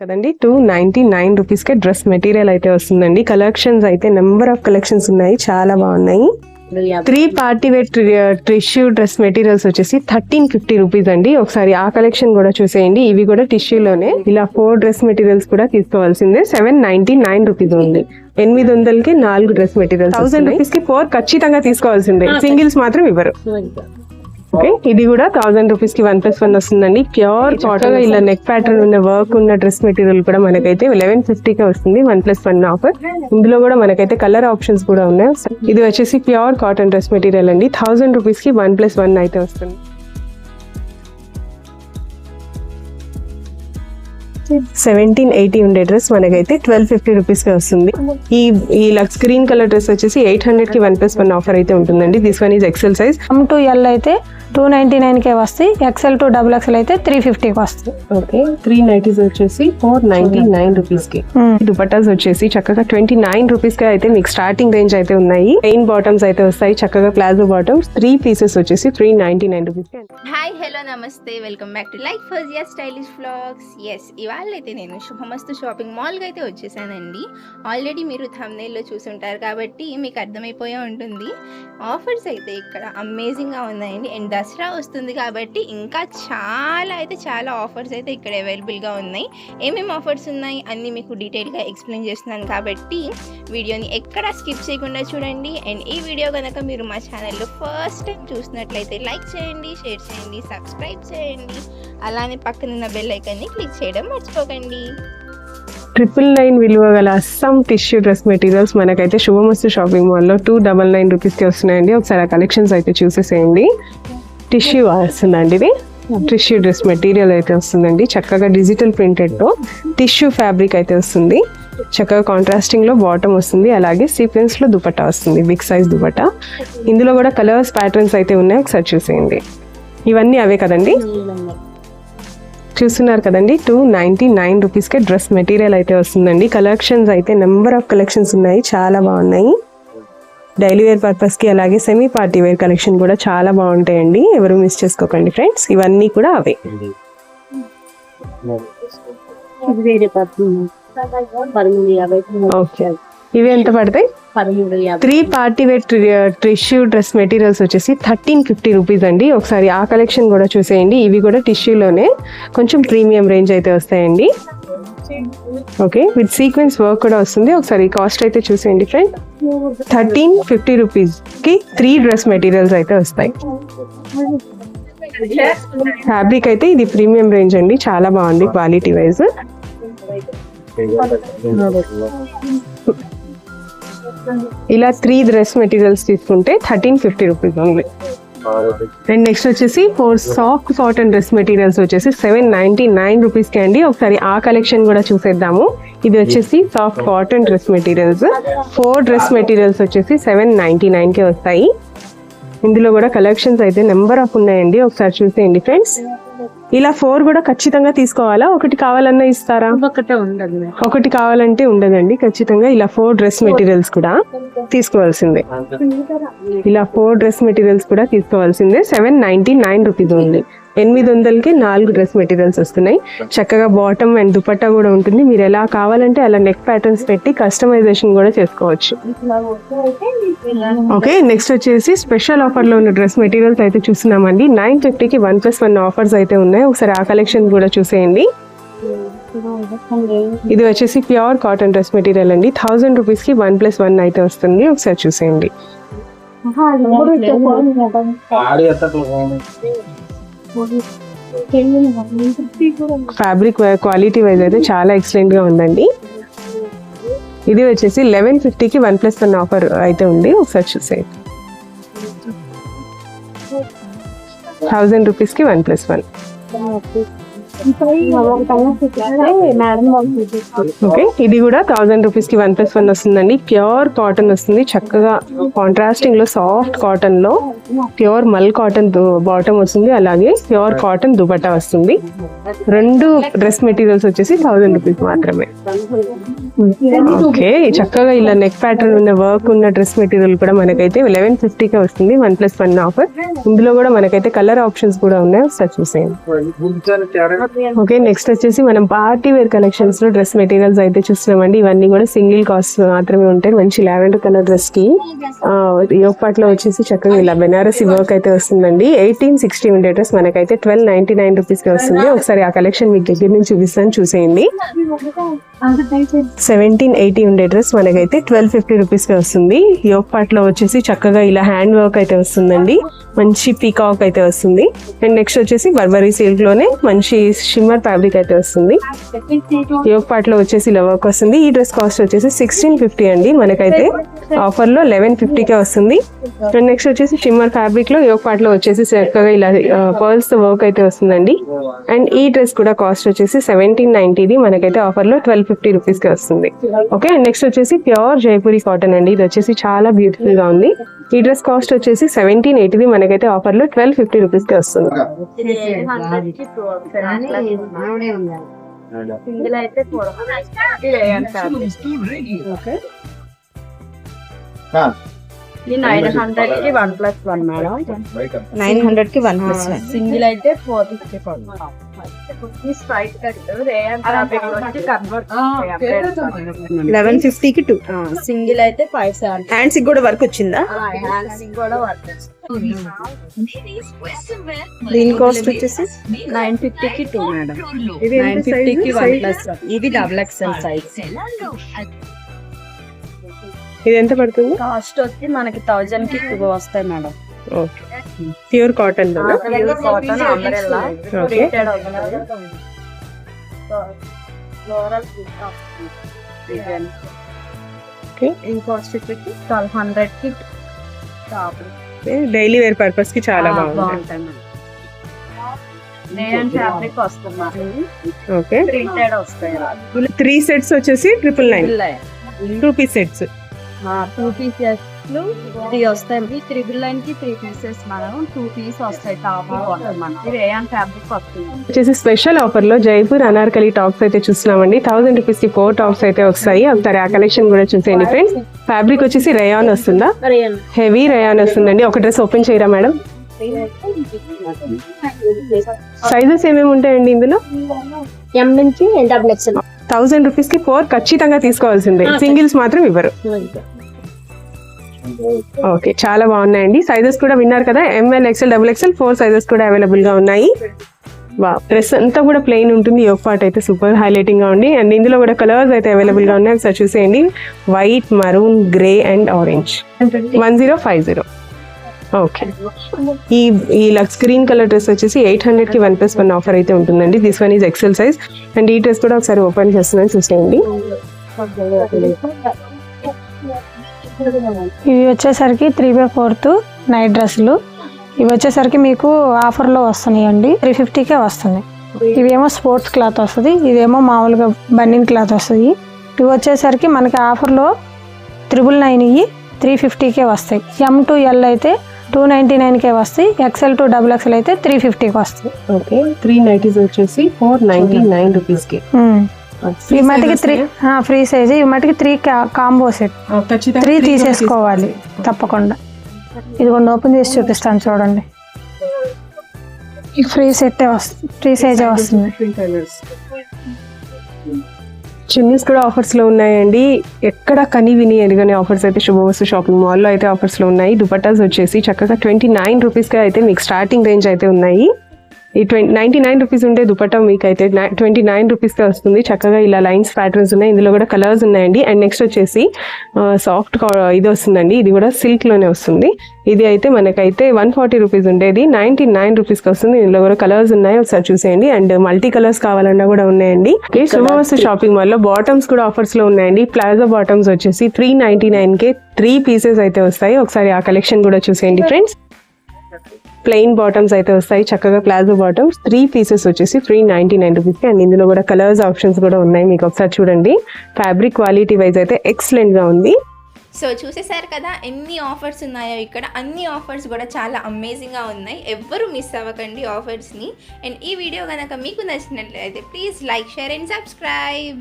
కదండి two ninety nine rupees కే dress material అయితే వస్తుందండి. కలెక్షన్స్ అయితే నెంబర్ ఆఫ్ కలెక్షన్స్ ఉన్నాయి చాలా బాగున్నాయి. Three party wear tissue dress materials వచ్చేసి థర్టీన్ ఫిఫ్టీ రూపీస్ అండి. ఒకసారి ఆ కలెక్షన్ కూడా చూసేయండి. ఇవి కూడా టిష్యూలోనే ఇలా ఫోర్ డ్రెస్ మెటీరియల్స్ కూడా తీసుకోవాల్సిందే. సెవెన్ నైన్టీ నైన్ రూపీస్ ఉంది. ఎనిమిది వందలకి నాలుగు డ్రెస్ మెటీరియల్స్ థౌసండ్ రూపీస్కి ఫోర్ ఖచ్చితంగా తీసుకోవాల్సిందే. సింగిల్స్ మాత్రం ఇవ్వరు. ఓకే ఇది కూడా థౌసండ్ రూపీస్కి వన్ ప్లస్ వన్ వస్తుందండి. ప్యూర్ కాటన్ ఇలా నెక్ ప్యాటర్న్ ఉన్న వర్క్ ఉన్న డ్రెస్ మెటీరియల్ కూడా మనకైతే లెవెన్కి వస్తుంది వన్ ప్లస్ వన్ ఆఫర్ ఇందులో కూడా మనకైతే కలర్ ఆప్షన్స్ కూడా ఉన్నాయి. ఇది వచ్చేసి ప్యూర్ కాటన్ డ్రెస్ మెటీరియల్ అండి. థౌసండ్ రూపీస్కి వన్ ప్లస్ వన్ అయితే వస్తుంది. సెవెంటీన్ ఎయిటీ ఉండే డ్రెస్ మనకైతే ట్వెల్వ్ ఫిఫ్టీ రూపీస్కి వస్తుంది. ఈ ఈ లక్స్ గ్రీన్ కలర్ డ్రెస్ వచ్చేసి ఎయిట్ హండ్రెడ్కి వన్ ప్లస్ వన్ ఆఫర్ అయితే ఉంటుందండి. This one is XL size to L అయితే టూ నైంటీ నైన్కే వస్తాయి. ఎక్సెల్ టు డబుల్ ఎక్సెల్ అయితే త్రీ ఫిఫ్టీకి వస్తాయి. ఓకే. త్రీ నైటీస్ వచ్చేసి ఫోర్ నైన్టీ నైన్ రూపీస్కి దుపట్టాస్ వచ్చేసి చక్కగా ట్వంటీ నైన్ రూపీస్కి అయితే మీకు స్టార్టింగ్ రేంజ్ అయితే ఉన్నాయి. పెయిన్ బాటమ్స్ అయితే వస్తాయి. చక్కగా ప్లాజో బాటమ్స్ త్రీ పీసెస్ వచ్చేసి త్రీ నైన్టీ నైన్ రూపీస్కి హాయ్ హలో నమస్తే. Welcome back to like first year stylish vlogs yes ఇవాళ అయితే నేను శుభమస్తు షాపింగ్ మాల్కి అయితే వచ్చేసానండి. ఆల్రెడీ మీరు thumbnail లో చూసుంటారు కాబట్టి మీకు అర్థమైపోయే ఉంటుంది. ఆఫర్స్ అయితే ఇక్కడ అమేజింగ్గా ఉన్నాయండి. అండ్ దసరా వస్తుంది కాబట్టి ఇంకా చాలా అయితే చాలా ఆఫర్స్ అయితే ఇక్కడ అవైలబుల్గా ఉన్నాయి. ఏమేమి ఆఫర్స్ ఉన్నాయి అన్నీ మీకు డీటెయిల్గా ఎక్స్ప్లెయిన్ చేస్తున్నాను కాబట్టి వీడియోని ఎక్కడ స్కిప్ చేయకుండా చూడండి. అండ్ ఈ వీడియో కనుక మీరు మా ఛానల్లో ఫస్ట్ టైం చూసినట్లయితే లైక్ చేయండి షేర్ చేయండి సబ్స్క్రైబ్ చేయండి. అలానే పక్కనున్న బెల్ ఐకాన్ని క్లిక్ చేయడం మర్చిపోకండి. ట్రిపుల్ నైన్ విలువ గల అస్సాం టిష్యూ డ్రెస్ మెటీరియల్స్ మనకైతే శుభమస్తు షాపింగ్ మాల్లో టూ డబల్ నైన్ రూపీస్కి వస్తున్నాయండి. ఒకసారి ఆ కలెక్షన్స్ అయితే చూసేసేయండి. టిష్యూ వస్తుందండి ఇది. టిష్యూ డ్రెస్ మెటీరియల్ అయితే వస్తుందండి. చక్కగా డిజిటల్ ప్రింటెడ్తో టిష్యూ ఫ్యాబ్రిక్ అయితే వస్తుంది. చక్కగా కాంట్రాస్టింగ్లో బాటమ్ వస్తుంది. అలాగే సీక్వెన్స్లో దుపట్టా వస్తుంది. Big size dupatta. ఇందులో కూడా కలర్స్ ప్యాటర్న్స్ అయితే ఉన్నాయి. ఒకసారి చూసేయండి. ఇవన్నీ అవే కదండి? చూస్తున్నారు కదండి? టూ నైంటీ నైన్ రూపీస్కే డ్రెస్ మెటీరియల్ అయితే వస్తుందండి. కలెక్షన్స్ అయితే నెంబర్ ఆఫ్ కలెక్షన్స్ ఉన్నాయి. చాలా బాగున్నాయి. డైలీ వేర్ పర్పస్కి అలాగే సెమీ పార్టీ వేర్ కలెక్షన్ కూడా చాలా బాగుంటాయండి. ఎవరు మిస్ చేసుకోకండి ఫ్రెండ్స్. ఇవన్నీ కూడా అవే. ఓకే. ఇవి ఎంత పడతాయి? Three party wear tissue dress materials వచ్చేసి థర్టీన్ ఫిఫ్టీ రూపీస్ అండి. ఒకసారి ఆ కలెక్షన్ కూడా చూసేయండి. ఇవి కూడా టిష్యూలోనే కొంచెం ప్రీమియం రేంజ్ అయితే వస్తాయండి. ఓకే విత్ సీక్వెన్స్ వర్క్ కూడా వస్తుంది. ఒకసారి కాస్ట్ అయితే చూసేయండి ఫ్రెండ్ థర్టీన్ ఫిఫ్టీ రూపీస్కి త్రీ డ్రెస్ మెటీరియల్స్ అయితే వస్తాయి. ఫ్యాబ్రిక్ అయితే ఇది ప్రీమియం రేంజ్ అండి. చాలా బాగుంది క్వాలిటీ వైజ్ ఇలా త్రీ డ్రెస్ మెటీరియల్స్ తీసుకుంటే thirteen fifty rupees only and next వచ్చేసి four soft cotton dress materials వచ్చేసి సెవెన్ నైన్టీ నైన్ రూపీస్కి అండి. ఒకసారి ఆ కలెక్షన్ కూడా చూసేద్దాము. ఇది వచ్చేసి soft cotton dress materials four dress materials వచ్చేసి సెవెన్ నైన్టీ నైన్కే వస్తాయి. ఇందులో కూడా కలెక్షన్స్ అయితే నెంబర్ ఆఫ్ ఉన్నాయండి. ఒకసారి చూసేయండి ఫ్రెండ్స్ ఇలా ఫోర్ కూడా ఖచ్చితంగా తీసుకోవాలా? ఒకటి కావాలన్నా ఇస్తారా? ఒకటే ఉండదు. ఒకటి కావాలంటే ఉండదండి. ఖచ్చితంగా ఇలా ఫోర్ డ్రెస్ మెటీరియల్స్ కూడా తీసుకోవాల్సిందే. ఇలా ఫోర్ డ్రెస్ మెటీరియల్స్ కూడా తీసుకోవాల్సిందే. సెవెన్ నైన్టీ నైన్ రూపీస్ ఉంది. ఎనిమిది వందలకి నాలుగు డ్రెస్ మెటీరియల్స్ వస్తున్నాయి. చక్కగా బాటమ్ అండ్ దుపట్టా కూడా ఉంటుంది. మీరు ఎలా కావాలంటే అలా నెక్ ప్యాటర్న్స్ పెట్టి కస్టమైజేషన్ కూడా చేసుకోవచ్చు. ఓకే నెక్స్ట్ వచ్చేసి స్పెషల్ ఆఫర్లో ఉన్న డ్రెస్ మెటీరియల్స్ అయితే చూస్తున్నామండి. నైన్ ఫిఫ్టీకి వన్ ప్లస్ వన్ ఆఫర్స్ అయితే ఉన్నాయి. ఒకసారి ఆ కలెక్షన్ కూడా చూసేయండి. ఇది వచ్చేసి ప్యూర్ కాటన్ డ్రెస్ మెటీరియల్ అండి. థౌసండ్ రూపీస్కి వన్ ప్లస్ వన్ అయితే వస్తుంది. ఒకసారి చూసేయండి. ఫ్యాబ్రిక్ క్వాలిటీ వైజ్ అయితే చాలా ఎక్సలెంట్గా ఉందండి. ఇది వచ్చేసి లెవెన్ ఫిఫ్టీకి వన్ ప్లస్ వన్ ఆఫర్ అయితే ఉంది ఒకసారి చూసేయండి థౌసండ్ రూపీస్కి వన్ ప్లస్ వన్ ఓకే ఇది కూడా థౌసండ్ రూపీస్కి వన్ ప్లస్ వన్ వస్తుందండి. ప్యూర్ కాటన్ వస్తుంది. చక్కగా కాంట్రాస్టింగ్లో సాఫ్ట్ కాటన్లో ప్యూర్ మల్ కాటన్ బాటమ్ వస్తుంది. అలాగే ప్యూర్ కాటన్ దుబట్టా వస్తుంది. రెండు డ్రెస్ మెటీరియల్స్ వచ్చేసి థౌసండ్ రూపీస్ మాత్రమే. ఓకే చక్కగా ఇలా నెక్ ప్యాటర్న్ ఉన్న వర్క్ ఉన్న డ్రెస్ మెటీరియల్ కూడా మనకైతే లెవెన్ ఫిఫ్టీకే వస్తుంది. వన్ ప్లస్ వన్ ఆఫర్ ఇందులో కూడా మనకైతే కలర్ ఆప్షన్స్ కూడా ఉన్నాయి. ఒకసారి చూసేయండి. ఓకే నెక్స్ట్ వచ్చేసి మనం పార్టీ వేర్ కలెక్షన్స్లో డ్రెస్ మెటీరియల్స్ అయితే చూస్తున్నామండి. ఇవన్నీ కూడా సింగిల్ కాస్ట్ మాత్రమే ఉంటాయి. మంచి లావెండర్ కలర్ డ్రెస్కి. యోగ్ పార్ట్లో వచ్చేసి చక్కగా ఇలా బెనారసి వర్క్ అయితే వస్తుందండి. ఎయిటీన్ సిక్స్టీ ఉండే డ్రెస్ మనకైతే ట్వెల్వ్ నైన్టీ నైన్ రూపీస్కి వస్తుంది. ఒకసారి ఆ కలెక్షన్ మీకు దగ్గర నుంచి చూపిస్తాను. చూసేయండి. సెవెంటీన్ ఎయిటీ ఉండే డ్రెస్ మనకైతే ట్వెల్వ్ ఫిఫ్టీ రూపీస్కి వస్తుంది. యోగ్ వచ్చేసి చక్కగా ఇలా హ్యాండ్ వర్క్ అయితే వస్తుందండి. మంచి పీకాక్ అయితే వస్తుంది. అండ్ నెక్స్ట్ వచ్చేసి బర్బరీ సిల్క్లోనే మంచి షిమ్మర్ ఫ్యాబ్రిక్ అయితే వస్తుంది. యోగ్ వచ్చేసి ఇలా వర్క్ వస్తుంది. ఈ డ్రెస్ కాస్ట్ వచ్చేసి సిక్స్టీన్ ఫిఫ్టీ అండి. మనకైతే ఆఫర్లో లెవెన్ ఫిఫ్టీకే వస్తుంది. అండ్ నెక్స్ట్ వచ్చేసి షిమ్మర్ ఫ్యాబ్రిక్లో యోగ్ వచ్చేసి చక్కగా ఇలా పర్ల్స్తో వర్క్ అయితే వస్తుందండి. అండ్ ఈ డ్రెస్ కూడా కాస్ట్ వచ్చేసి సెవెంటీన్ నైన్టీది మనకైతే ఆఫర్లో ట్వెల్వ్ ఫిఫ్టీ రూపీస్కి వస్తుంది. వస్తుంది. ఓకే అండ్ నెక్స్ట్ వచ్చేసి ప్యూర్ జైపూరి కాటన్ అండి. ఇది వచ్చేసి చాలా బ్యూటిఫుల్గా ఉంది. ఈ డ్రెస్ కాస్ట్ వచ్చేసి సెవెంటీన్ ఎయిటీది మనకైతే ఆఫర్లో ట్వెల్వ్ ఫిఫ్టీ రూపీస్కి వస్తుంది. సింగిల్ అయితే నైన్ హండ్రెడ్కి one plus one madam. Nine హండ్రెడ్కి వన్ ప్లస్ వన్. సింగిల్ అయితే ఫోర్ ఫిఫ్టీ లెవెన్ ఫిఫ్టీ కి టూ సింగిల్ అయితే ఫైవ్ సెవెన్ హ్యాండ్స్ కూడా వర్క్ వచ్చిందా? హ్యాండ్స్ కూడా వర్క్ దీని కాస్ట్ వచ్చేసి? నైన్ ఫిఫ్టీ కి టూ మేడం. నైన్ ఫిఫ్టీ కి వన్ ప్లస్ ఇది డబుల్ ఎక్స్ఎల్ సైజ్ ఇది ఎంత పడుతుంది? కాస్ట్ వచ్చి మనకి థౌజండ్కి టూ వస్తాయి మేడం. ఓకే. ప్యూర్ కాటన్లో కాటన్ అంబ్రెల్లా ఓకే ట్వెల్వ్ హండ్రెడ్కి టాప్ డైలీ వేర్ పర్పస్కి చాలా బాగుంది. బాగుంటాయి ఓకే త్రీ సెట్స్ వచ్చేసి triple nine two piece sets two pieces three వస్తాయి. త్రిబుల్ లైన్కి త్రీ పీసెస్ మనం టూ పీస్ వస్తాయి. టాప్ బాటమ్ మనకి. రేయాన్ ఫ్యాబ్రిక్ వస్తుంది? వచ్చేసి స్పెషల్ ఆఫర్లో జైపూర్ అనార్కలి టాప్స్ అయితే చూస్తున్నామండి. థౌసండ్ రూపీస్కి ఫోర్ టాప్స్ అయితే వస్తాయి. ఒకసారి ఆ కలెక్షన్ కూడా చూసేయండి ఫ్రెండ్స్ ఫ్యాబ్రిక్ వచ్చేసి రేయాన్ వస్తుందా? హెవీ రేయాన్ వస్తుందండి. ఒక డ్రెస్ ఓపెన్ చేయరా మేడం? సైజెస్ ఏమేమి ఉంటాయండి ఇందులో? ఎం నుంచి డబుల్ ఎక్స్ఎల్ థౌసండ్ రూపీస్కి ఫోర్ ఖచ్చితంగా తీసుకోవాల్సిందే. సింగిల్స్ మాత్రం ఇవ్వరు. ఓకే చాలా బాగున్నాయండి. సైజెస్ కూడా విన్నారు కదా M L XL double XL four sizes కూడా అవైలబుల్గా ఉన్నాయి. వా డ్రెస్ అంతా కూడా ప్లెయిన్ ఉంటుంది. యోగ్ పార్ట్ అయితే సూపర్ హైలైటింగ్గా ఉంది. అండ్ ఇందులో కూడా కలర్స్ అయితే అవైలబుల్గా ఉన్నాయి. ఒకసారి చూసేయండి. White maroon grey and orange one zero five zero okay. ఈ ఈ లక్స్ గ్రీన్ కలర్ డ్రెస్ వచ్చేసి ఎయిట్ హండ్రెడ్కి వన్ ప్లస్ వన్ ఆఫర్ అయితే ఉంటుందండి. This one is XL size and ఈ డ్రెస్ కూడా ఒకసారి ఓపెన్ చేస్తున్నాను చూసేయండి. ఇవి వచ్చేసరికి త్రీ బై ఫోర్త్ నైట్ డ్రెస్సులు. ఇవి వచ్చేసరికి మీకు ఆఫర్లో వస్తున్నాయండి. త్రీ ఫిఫ్టీకే వస్తుంది. ఇవేమో స్పోర్ట్స్ క్లాత్ వస్తుంది. ఇదేమో మామూలుగా బన్నీన్ క్లాత్ వస్తుంది. ఇవి వచ్చేసరికి మనకి ఆఫర్లో త్రిబుల్ నైన్ ఇవి త్రీ ఫిఫ్టీకే వస్తాయి. ఎం టు ఎల్ అయితే టూ నైంటీ నైన్కే వస్తాయి. ఎక్సెల్ టు డబుల్ ఎక్సెల్ అయితే త్రీ ఫిఫ్టీకి వస్తాయి. ఓకే త్రీ నైటీస్ వచ్చేసి ఫోర్ నైన్టీ నైన్ రూపీస్కి. ఉమ్. ఈ మటుకి త్రీ ఫ్రీ సైజ్ ఈ మటుకి త్రీ కాంబో సెట్ త్రీ తీసేసుకోవాలి. తప్పకుండా. ఇదిగోండి ఓపెన్ చేసి చూపిస్తాను చూడండి. ఫ్రీ సెట్ వస్తుంది ఫ్రీ సైజే వస్తుంది. చిన్నీస్ కూడా ఆఫర్స్లో ఉన్నాయండి. ఎక్కడ కని విని ఎరగని ఆఫర్స్ అయితే శుభవస్తు షాపింగ్ మాల్లో అయితే ఆఫర్స్లో ఉన్నాయి. దుపట్టాస్ వచ్చేసి చక్కగా ట్వంటీ నైన్ రూపీస్కి అయితే మీకు స్టార్టింగ్ రేంజ్ అయితే ఉన్నాయి. ఈ ట్వంటీ నైన్టీ నైన్ రూపీస్ ఉంటే దుపట్టా మీకు అయితే ట్వంటీ నైన్ రూపీస్కి వస్తుంది. చక్కగా ఇలా లైన్స్ ప్యాటర్న్స్ ఉన్నాయి. ఇందులో కూడా కలర్స్ ఉన్నాయండి. అండ్ నెక్స్ట్ వచ్చేసి సాఫ్ట్ ఇది వస్తుందండి. ఇది కూడా సిల్క్లోనే వస్తుంది. ఇది అయితే మనకైతే వన్ ఫార్టీ రూపీస్ ఉండేది. నైన్టీ నైన్ రూపీస్కి వస్తుంది. ఇందులో కూడా కలర్స్ ఉన్నాయి. ఒకసారి చూసేయండి. అండ్ మల్టీ కలర్స్ కావాలన్నా కూడా ఉన్నాయండి. శుభవస్తు షాపింగ్ మాల్లో బాటమ్స్ కూడా ఆఫర్స్లో ఉన్నాయండి. ప్లాజో బాటమ్స్ వచ్చేసి త్రీ నైన్టీ నైన్ కే త్రీ పీసెస్ అయితే వస్తాయి. ఒకసారి ఆ కలెక్షన్ కూడా చూసేయండి ఫ్రెండ్స్ ప్లెయిన్ బాటమ్స్ అయితే వస్తాయి. చక్కగా ప్లాజో బాటమ్స్ త్రీ పీసెస్ వచ్చేసి త్రీ నైన్టీ నైన్ రూపీస్కి అండ్ ఇందులో కూడా కలర్స్ ఆప్షన్స్ కూడా ఉన్నాయి. మీకు ఒకసారి చూడండి. ఫ్యాబ్రిక్ క్వాలిటీ వైజ్ అయితే ఎక్సలెంట్గా ఉంది. సో చూసేశారు కదా? ఎన్ని ఆఫర్స్ ఉన్నాయో ఇక్కడ. అన్ని ఆఫర్స్ కూడా చాలా అమేజింగ్గా ఉన్నాయి. ఎవ్వరూ మిస్ అవ్వకండి ఆఫర్స్ని అండ్ ఈ వీడియో కనుక మీకు నచ్చినట్లయితే please like share and subscribe